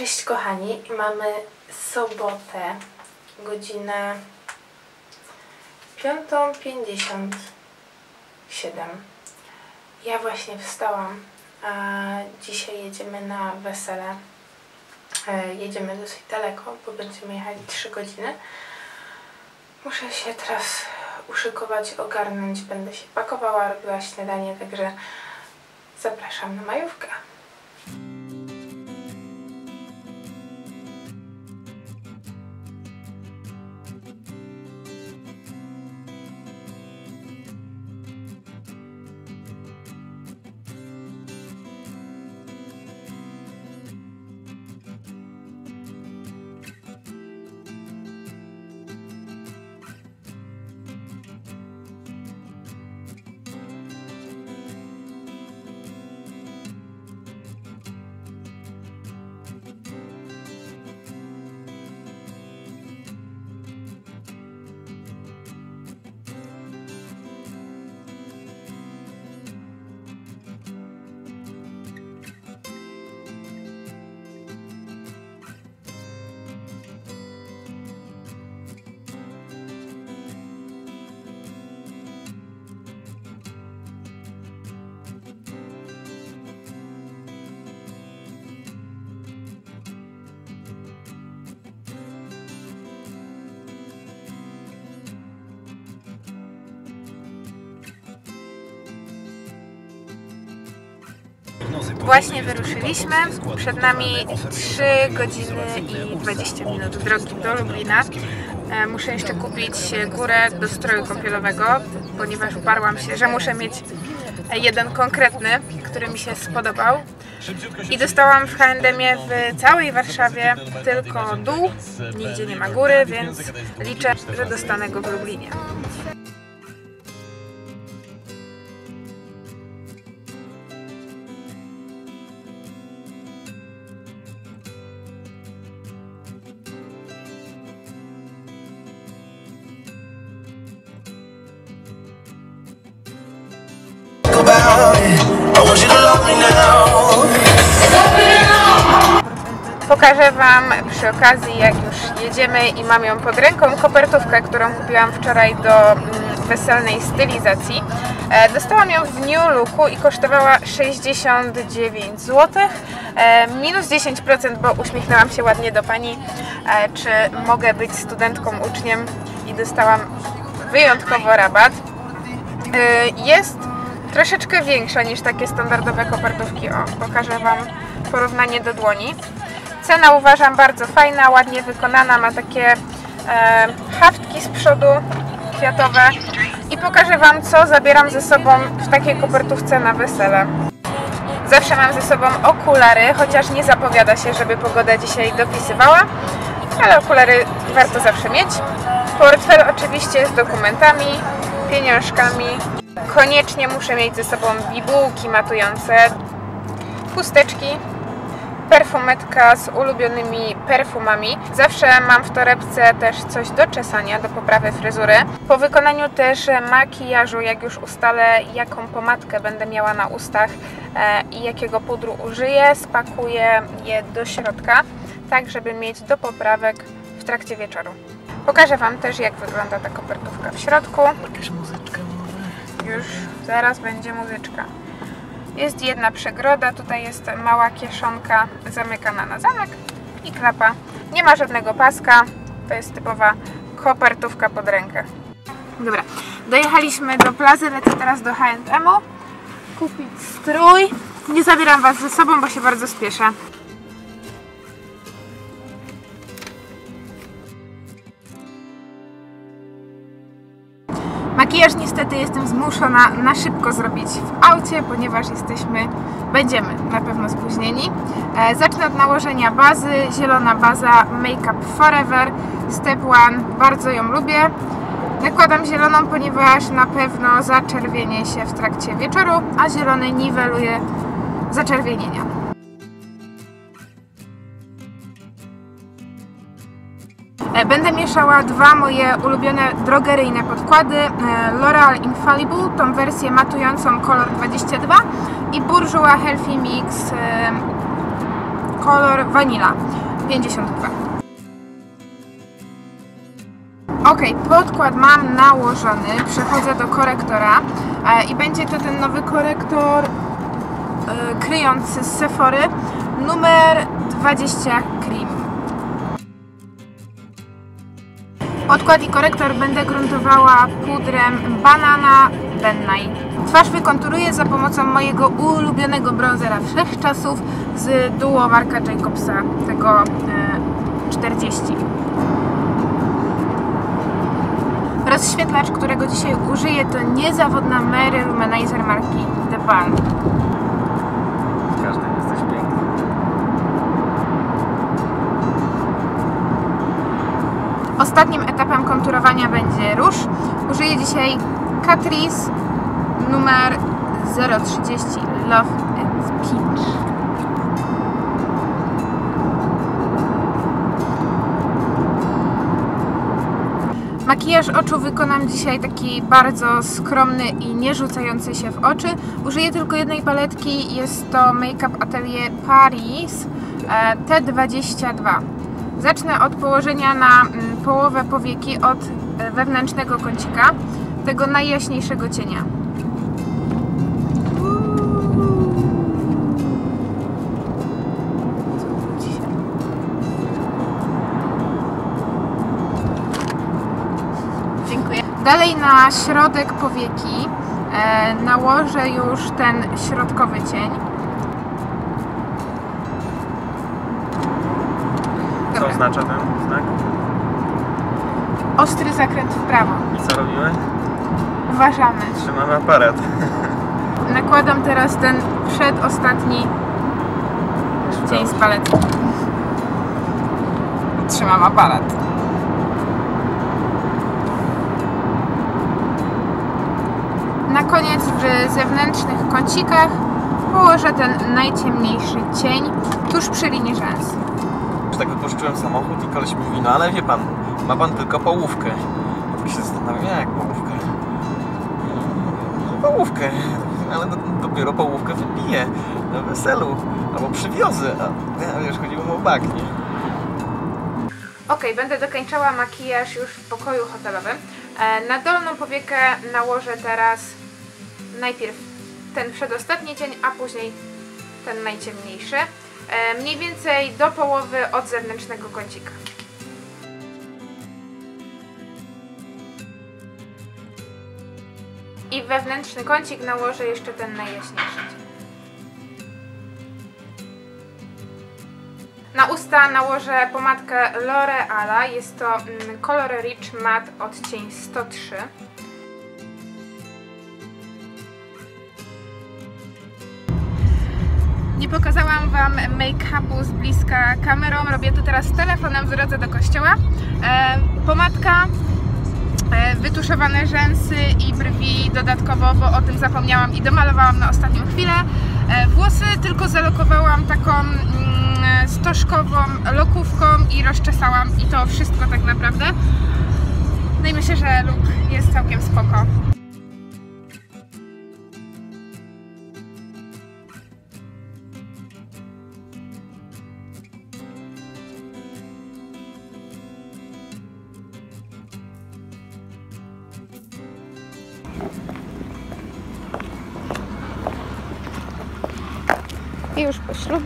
Cześć kochani, mamy sobotę, godzinę 5.57. Ja właśnie wstałam, a dzisiaj jedziemy na wesele. E, Jedziemy dosyć daleko, bo będziemy jechać 3 godziny. Muszę się teraz uszykować, ogarnąć, będę się pakowała, robiła śniadanie, także zapraszam na majówkę. Właśnie wyruszyliśmy. Przed nami 3 godziny i 20 minut drogi do Lublina. E, Muszę jeszcze kupić górę do stroju kąpielowego, ponieważ uparłam się, że muszę mieć jeden konkretny, który mi się spodobał. I dostałam w H&M-ie w całej Warszawie tylko dół, nigdzie nie ma góry, więc liczę, że dostanę go w Lublinie. Pokażę Wam przy okazji, jak już jedziemy i mam ją pod ręką, kopertówkę, którą kupiłam wczoraj do mm, weselnej stylizacji. E, Dostałam ją w New Looku i kosztowała 69 zł. E, Minus 10%, bo uśmiechnęłam się ładnie do Pani, e, czy mogę być studentką, uczniem i dostałam wyjątkowo rabat. Jest troszeczkę większa niż takie standardowe kopertówki. O, pokażę Wam porównanie do dłoni. Cena uważam bardzo fajna, ładnie wykonana, ma takie e, haftki z przodu kwiatowe i pokażę Wam co zabieram ze sobą w takiej kopertówce na wesele. Zawsze mam ze sobą okulary, chociaż nie zapowiada się, żeby pogoda dzisiaj dopisywała, ale okulary warto zawsze mieć. Portfel oczywiście z dokumentami, pieniążkami. Koniecznie muszę mieć ze sobą bibułki matujące, chusteczki, perfumetka z ulubionymi perfumami. Zawsze mam w torebce też coś do czesania, do poprawy fryzury. Po wykonaniu też makijażu, jak już ustalę jaką pomadkę będę miała na ustach e, i jakiego pudru użyję, spakuję je do środka, tak żeby mieć do poprawek w trakcie wieczoru. Pokażę Wam też jak wygląda ta kopertówka w środku. Jakaś muzyczka może? Już zaraz będzie muzyczka. Jest jedna przegroda, tutaj jest mała kieszonka zamykana na zamek i klapa. Nie ma żadnego paska, to jest typowa kopertówka pod rękę. Dobra, dojechaliśmy do plazy, lecę teraz do H&M-u kupić strój. Nie zabieram Was ze sobą, bo się bardzo spieszę. Makijaż niestety jestem zmuszona na szybko zrobić w aucie, ponieważ jesteśmy, będziemy na pewno spóźnieni. E, zacznę od nałożenia bazy, zielona baza Make Up Forever Step One, bardzo ją lubię. Nakładam zieloną, ponieważ na pewno zaczerwienię się w trakcie wieczoru, a zielony niweluje zaczerwienienia. Będę mieszała dwa moje ulubione drogeryjne podkłady e, L'Oreal Infallible, tą wersję matującą kolor 22 i Bourjois Healthy Mix e, kolor vanilla 52. Ok, podkład mam nałożony, przechodzę do korektora e, i będzie to ten nowy korektor e, kryjący z Sephory numer 20 Cream. Podkład i korektor będę gruntowała pudrem Banana Bennai. Twarz wykonturuję za pomocą mojego ulubionego bronzera wszechczasów z duo Marka Jacobsa, tego e, 40. Rozświetlacz, którego dzisiaj użyję to niezawodna Mary Luminizer marki The Balm. Ostatnim etapem konturowania będzie róż. Użyję dzisiaj Catrice numer 030 Love and Peach. Makijaż oczu wykonam dzisiaj taki bardzo skromny i nie rzucający się w oczy. Użyję tylko jednej paletki, jest to Make Up Atelier Paris e, T22. Zacznę od położenia na mm, połowę powieki od e, wewnętrznego kącika, tego najjaśniejszego cienia. Dziękuję. Dalej na środek powieki e, nałożę już ten środkowy cień. Co oznacza ten znak? Ostry zakręt w prawo. I co robimy? Uważamy. Trzymamy aparat. Nakładam teraz ten przedostatni cień z paletki. Trzymam aparat. Na koniec w zewnętrznych kącikach położę ten najciemniejszy cień tuż przy linii rzęs. Tak wypożyczyłem samochód i koleś mówi, no ale wie pan, ma pan tylko połówkę. I się zastanawiam, jak połówkę? No, połówkę, ale do, dopiero połówkę wypiję na weselu, albo przywiozę, a wiesz, chodziło mu o bagnie. Ok, będę dokończała makijaż już w pokoju hotelowym. E, Na dolną powiekę nałożę teraz najpierw ten przedostatni cień, a później ten najciemniejszy. E, Mniej więcej do połowy od zewnętrznego kącika. I wewnętrzny kącik nałożę jeszcze ten najjaśniejszy. Na usta nałożę pomadkę L'Oreala. Jest to mm, Color Rich Matte odcień 103. Nie pokazałam Wam make-upu z bliska kamerą. Robię to teraz telefonem w drodze do kościoła. E, pomadka, wytuszowane rzęsy i brwi dodatkowo, bo o tym zapomniałam i domalowałam na ostatnią chwilę. E, włosy tylko zalokowałam taką mm, stożkową lokówką i rozczesałam i to wszystko tak naprawdę. No i myślę, że look jest całkiem spoko.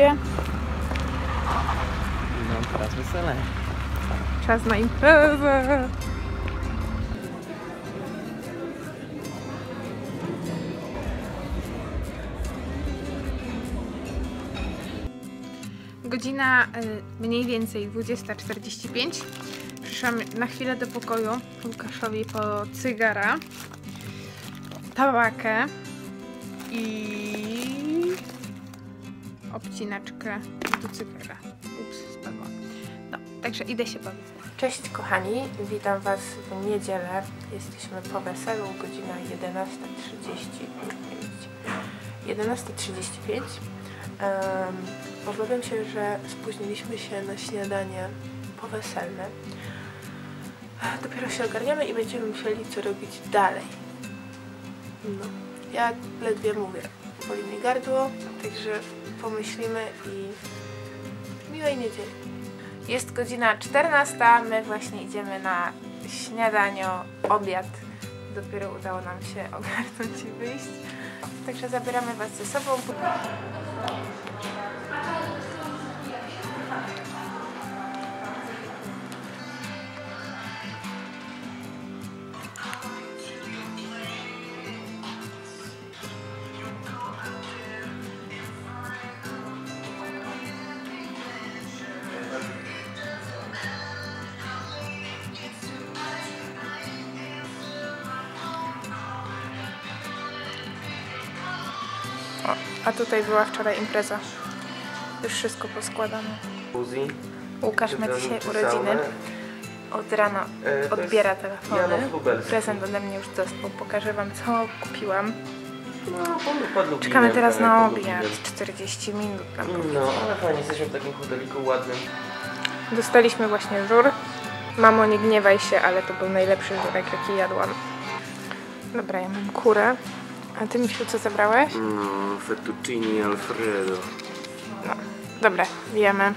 Ślubie No, teraz wesele. czas na imprezę. Godzina y, mniej więcej 20.45. Przyszłam na chwilę do pokoju Łukaszowi po cygara, tabakę i obcinaczkę do cygara. Ups, spadła. No, także idę się bawić. Cześć kochani, witam Was w niedzielę. Jesteśmy po weselu, godzina 11.35. 11.35. Um, obawiam się, że spóźniliśmy się na śniadanie poweselne. Dopiero się ogarniamy i będziemy musieli co robić dalej. No, ja ledwie mówię. Boli mi gardło, także pomyślimy i Miłej niedzieli. Jest godzina 14, my właśnie idziemy na śniadanie, obiad. Dopiero udało nam się ogarnąć i wyjść. Także zabieramy Was ze sobą. O, a tutaj była wczoraj impreza. Już wszystko poskładane. Uzi. Łukasz ma dzisiaj urodziny. Od rana E, odbiera telefony. Prezent ode mnie już dostał. Pokażę Wam, co kupiłam. No, Czekamy teraz tak, na obiad. Lubinem. 40 minut nam No, ale fajnie, jesteśmy w takim hoteliku ładnym. Dostaliśmy właśnie żur. Mamo, nie gniewaj się, ale to był najlepszy żurek, jaki jadłam. Dobra, ja mam kurę. A ty, Misiu, co zabrałeś? No, fettuccini Alfredo. No, dobra, wiemy.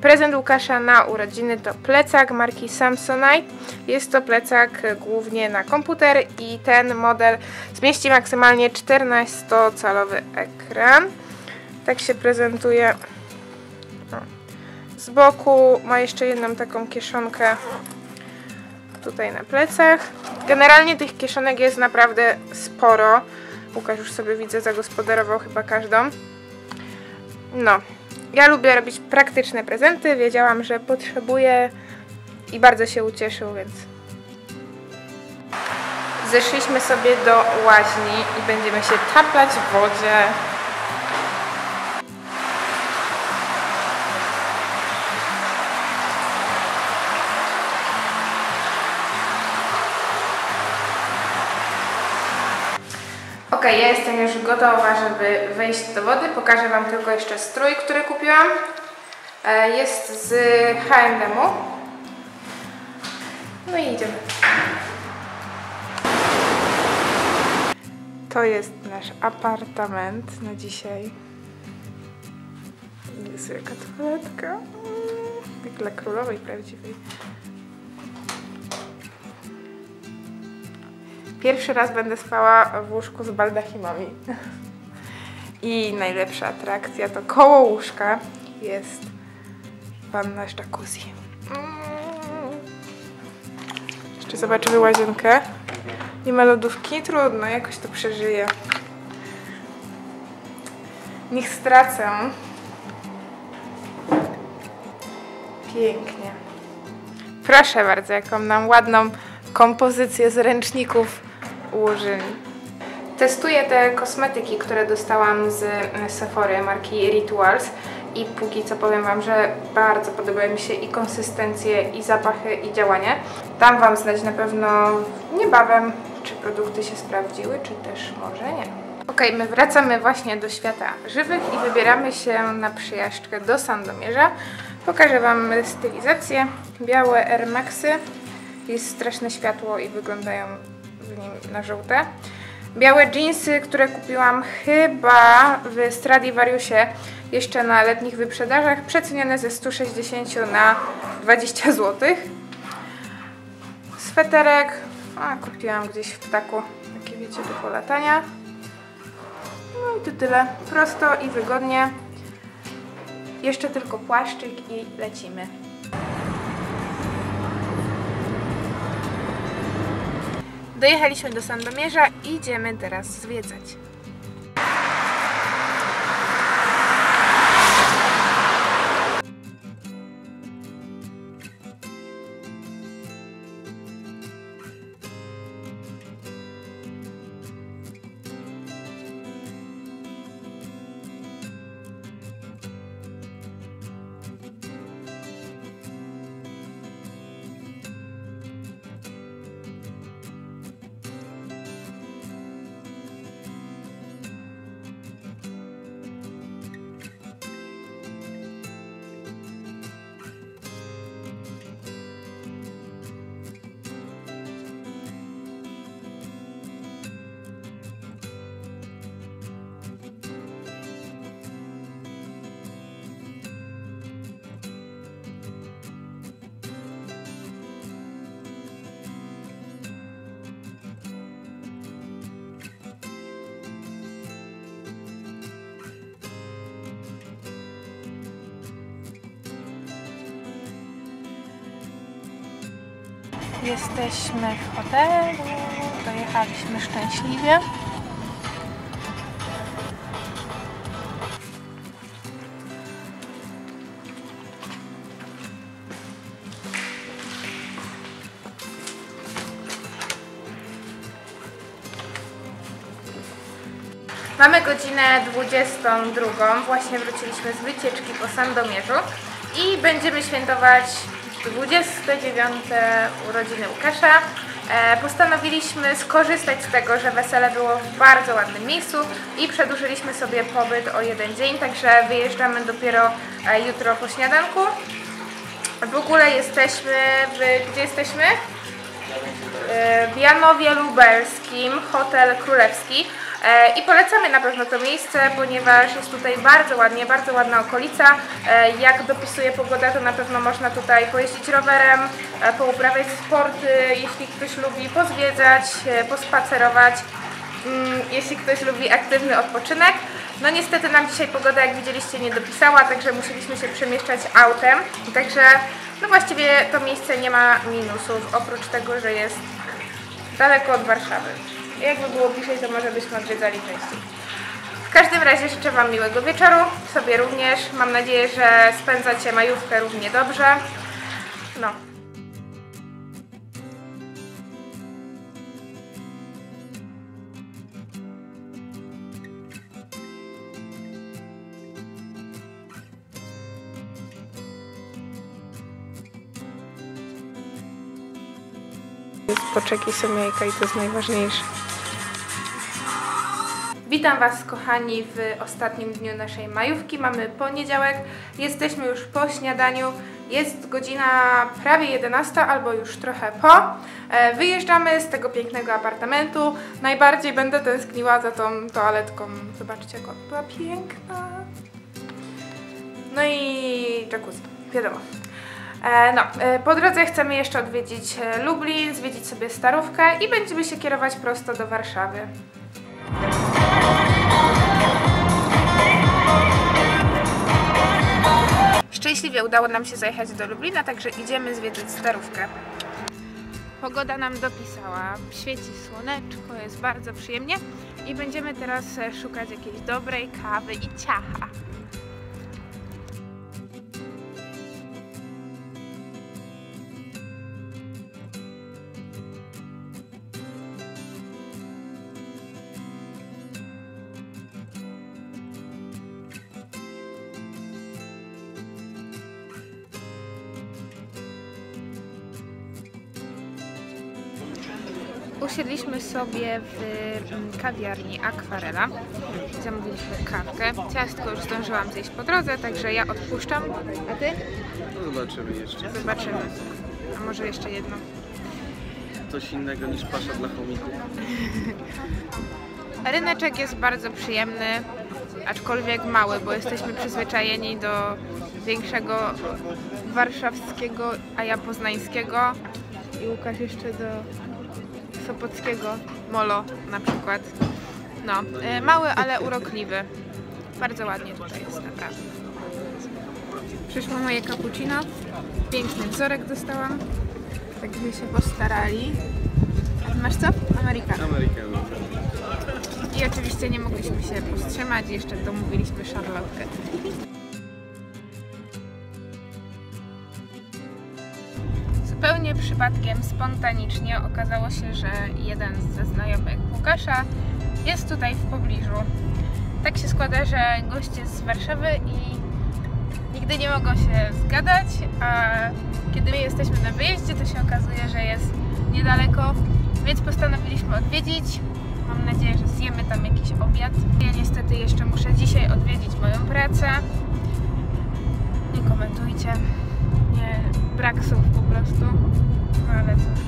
Prezent Łukasza na urodziny to plecak marki Samsonite. Jest to plecak głównie na komputer i ten model zmieści maksymalnie 14-calowy ekran. Tak się prezentuje. O. Z boku ma jeszcze jedną taką kieszonkę tutaj na plecach. Generalnie tych kieszonek jest naprawdę sporo. Łukasz już sobie widzę zagospodarował chyba każdą. No, ja lubię robić praktyczne prezenty. Wiedziałam, że potrzebuję i bardzo się ucieszył, więc zeszliśmy sobie do łaźni i będziemy się taplać w wodzie. Ja jestem już gotowa, żeby wejść do wody. Pokażę Wam tylko jeszcze strój, który kupiłam. E, Jest z H&M-u. No i idziemy. To jest nasz apartament na dzisiaj. Jest jaka toaletka. Mm, Jak dla królowej prawdziwej. Pierwszy raz będę spała w łóżku z baldachimami. I najlepsza atrakcja to koło łóżka jest wanna z jacuzzi. Mm. Jeszcze zobaczymy łazienkę. Nie ma lodówki? Trudno, jakoś to przeżyję. Niech stracę. Pięknie. Proszę bardzo, jaką nam ładną kompozycję z ręczników ułożyli. Testuję te kosmetyki, które dostałam z e, Sephory marki Rituals i póki co powiem Wam, że bardzo podobają mi się i konsystencje, i zapachy, i działanie. Dam Wam znać na pewno niebawem, czy produkty się sprawdziły, czy też może nie. Ok, my wracamy właśnie do świata żywych i wybieramy się na przyjażdżkę do Sandomierza. Pokażę Wam stylizację. Białe Air Maxy. Jest straszne światło i wyglądają na żółte. Białe jeansy, które kupiłam chyba w Stradivariusie jeszcze na letnich wyprzedażach, przecenione ze 160 na 20 zł. Sweterek, a kupiłam gdzieś w ptaku, takie wiecie, do polatania. No i to tyle. Prosto i wygodnie. Jeszcze tylko płaszczyk i lecimy. Dojechaliśmy do Sandomierza i idziemy teraz zwiedzać. Jesteśmy w hotelu, dojechaliśmy szczęśliwie. Mamy godzinę 22. Właśnie wróciliśmy z wycieczki po Sandomierzu i będziemy świętować 29 urodziny Łukasza. E, postanowiliśmy skorzystać z tego, że wesele było w bardzo ładnym miejscu i przedłużyliśmy sobie pobyt o jeden dzień, także wyjeżdżamy dopiero e, jutro po śniadanku. W ogóle jesteśmy w... gdzie jesteśmy? E, w Janowie Lubelskim, Hotel Królewski. E, I polecamy na pewno to miejsce, ponieważ jest tutaj bardzo ładnie, bardzo ładna okolica. E, Jak dopisuje pogoda, to na pewno można tutaj pojeździć rowerem, e, pouprawiać sporty, jeśli ktoś lubi pozwiedzać, pospacerować. Mm, Jeśli ktoś lubi aktywny odpoczynek. No niestety nam dzisiaj pogoda, jak widzieliście, nie dopisała, także musieliśmy się przemieszczać autem. Także no właściwie to miejsce nie ma minusów, oprócz tego, że jest daleko od Warszawy. Jakby było bliżej, to może byśmy odwiedzali częściej. W każdym razie życzę Wam miłego wieczoru, sobie również. Mam nadzieję, że spędzacie majówkę równie dobrze. No. Poczeki są jajka i to jest najważniejsze. Witam Was kochani w ostatnim dniu naszej majówki. Mamy poniedziałek, jesteśmy już po śniadaniu. Jest godzina prawie 11 albo już trochę po. E, Wyjeżdżamy z tego pięknego apartamentu. Najbardziej będę tęskniła za tą toaletką. Zobaczcie, jak była piękna. No i jacuzzi, wiadomo. E, No, e, po drodze chcemy jeszcze odwiedzić e, Lublin, zwiedzić sobie Starówkę i będziemy się kierować prosto do Warszawy. Szczęśliwie udało nam się zajechać do Lublina, także idziemy zwiedzić Starówkę. Pogoda nam dopisała, świeci słoneczko, jest bardzo przyjemnie i będziemy teraz szukać jakiejś dobrej kawy i ciacha. Sobie w mm, kawiarni Akwarela. Zamówiliśmy kawkę. Ciastko już zdążyłam zjeść po drodze, także ja odpuszczam. A ty? No zobaczymy jeszcze. Zobaczymy. A może jeszcze jedno. Coś innego niż pasza dla chomików. Ryneczek jest bardzo przyjemny, aczkolwiek mały, bo jesteśmy przyzwyczajeni do większego warszawskiego, a ja poznańskiego i Łukasz jeszcze do sopockiego molo na przykład. No, e, mały, ale urokliwy. Bardzo ładnie tutaj jest naprawdę. Przyszło moje cappuccino. Piękny wzorek dostałam. Także się postarali. Masz co? Americano. Amerykanu. I oczywiście nie mogliśmy się powstrzymać, jeszcze domówiliśmy szarlotkę. Zupełnie przypadkiem, spontanicznie okazało się, że jeden ze znajomych Łukasza jest tutaj w pobliżu. Tak się składa, że gość jest z Warszawy i nigdy nie mogą się zgadać, a kiedy my jesteśmy na wyjeździe, to się okazuje, że jest niedaleko, więc postanowiliśmy odwiedzić. Mam nadzieję, że zjemy tam jakiś obiad. Ja niestety jeszcze muszę dzisiaj odwiedzić moją pracę. Nie komentujcie. Brak słów po prostu. No ale cóż.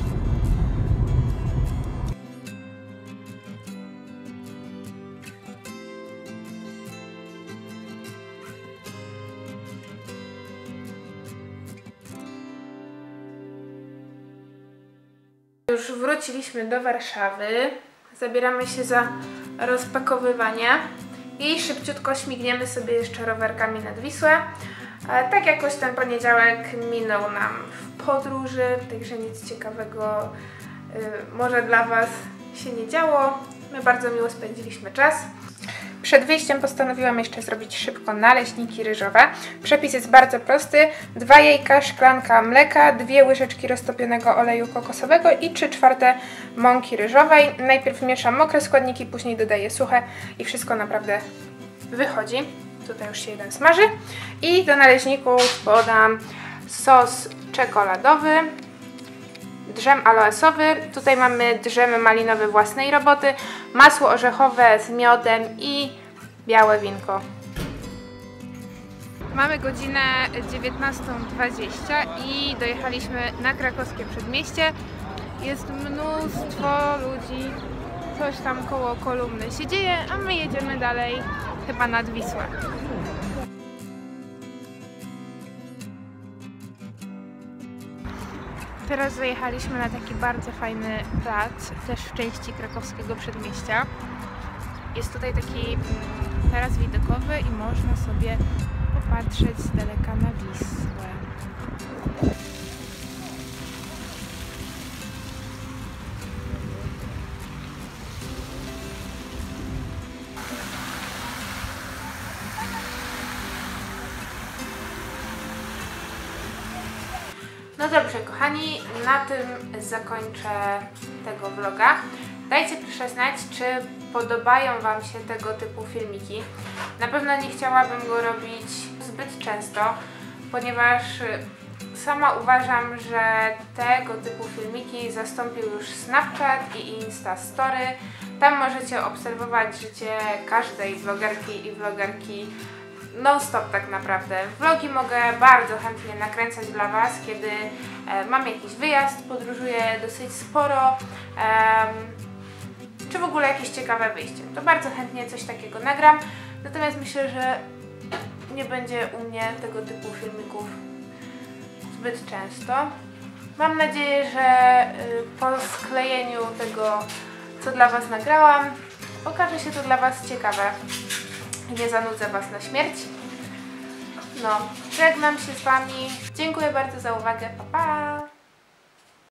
Już wróciliśmy do Warszawy. Zabieramy się za rozpakowywanie i szybciutko śmigniemy sobie jeszcze rowerkami nad Wisłę. E, Tak jakoś ten poniedziałek minął nam w podróży, także nic ciekawego y, może dla Was się nie działo. My bardzo miło spędziliśmy czas. Przed wyjściem postanowiłam jeszcze zrobić szybko naleśniki ryżowe. Przepis jest bardzo prosty. Dwa jajka, szklanka mleka, dwie łyżeczki roztopionego oleju kokosowego i 3 czwarte mąki ryżowej. Najpierw mieszam mokre składniki, później dodaję suche i wszystko naprawdę wychodzi. Tutaj już się jeden smaży. I do naleśników podam sos czekoladowy, drzem aloesowy. Tutaj mamy drzem malinowy własnej roboty, masło orzechowe z miodem i białe winko. Mamy godzinę 19.20 i dojechaliśmy na krakowskie przedmieście. Jest mnóstwo ludzi, coś tam koło kolumny się dzieje, a my jedziemy dalej chyba nad Wisłę. Teraz zajechaliśmy na taki bardzo fajny plac, też w części krakowskiego przedmieścia. Jest tutaj taki mm, taras widokowy i można sobie popatrzeć z daleka na Wisłę. Kochani, na tym zakończę tego vloga. Dajcie proszę znać, czy podobają Wam się tego typu filmiki. Na pewno nie chciałabym go robić zbyt często, ponieważ y, sama uważam, że tego typu filmiki zastąpił już Snapchat i Insta Story. Tam możecie obserwować życie każdej vlogerki i vlogerki non-stop tak naprawdę. Vlogi mogę bardzo chętnie nakręcać dla Was, kiedy e, mam jakiś wyjazd, podróżuję dosyć sporo, czy w ogóle jakieś ciekawe wyjście. To bardzo chętnie coś takiego nagram, natomiast myślę, że nie będzie u mnie tego typu filmików zbyt często. Mam nadzieję, że y, po sklejeniu tego, co dla Was nagrałam, okaże się to dla Was ciekawe nie zanudzę Was na śmierć. No, żegnam się z Wami. Dziękuję bardzo za uwagę. Pa, pa!